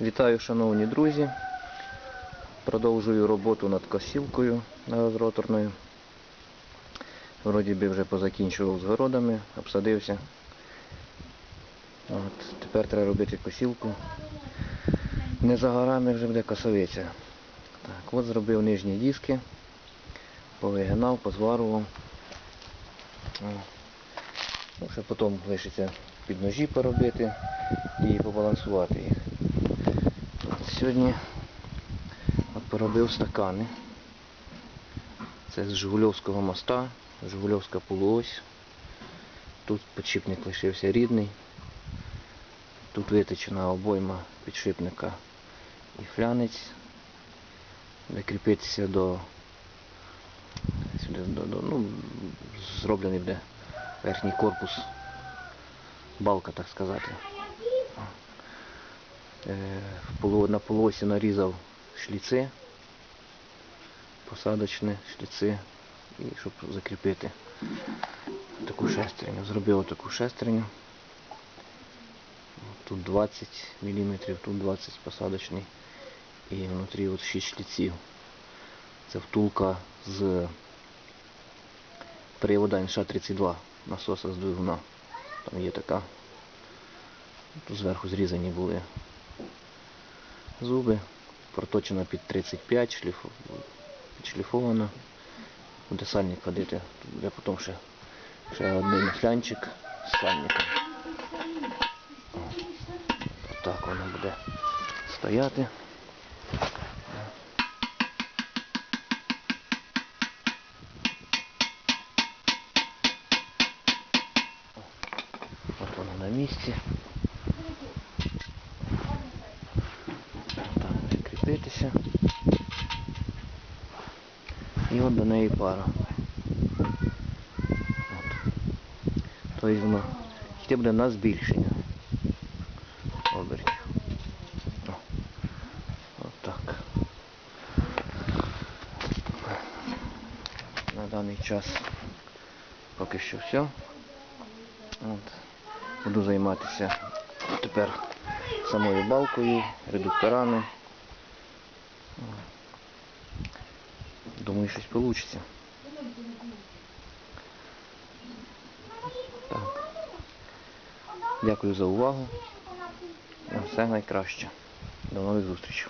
Вітаю, шановні друзі. Продовжую роботу над косілкою газороторною. Вроді би вже позакінчував з городами, обсадився. От, тепер треба робити косілку. Не за горами вже буде косовиця. Так, от зробив нижні диски, повигинав, позварував. Ну, ще потім лишиться під ножі поробити і побалансувати їх. Сьогодні поробив стакани. Це з Жигульовського моста, Жигульовська полуось. Тут підшипник лишився рідний. Тут виточена обойма підшипника і флянець. Де кріпитися до, сюди, до, до ну, зроблений буде верхній корпус, балка, так сказати. Е, На полосі нарізав шліци, посадочні шліци, і щоб закріпити таку шестерню. Зробив таку шестерню. Тут 20 мм, тут 20 посадочний. І внутрі от 6 шліців. Це втулка з привода НШ-32 насоса з двигуна. Там є така. Тут зверху зрізані були зуби. Проточена під 35, шліфу... підшліфована. Буде сальник ходити. Буде потім ще, ще один флянчик з сальником. Так воно буде стояти. От воно на місці. Так буде. І от до неї пара. От. Тобто воно йти буде на збільшення обертів. О. От. На даний час поки що все. От. Буду займатися тепер самою балкою, редукторами. Думаю, щось вийде. Дякую за увагу. Все найкраще. До нових зустрічей.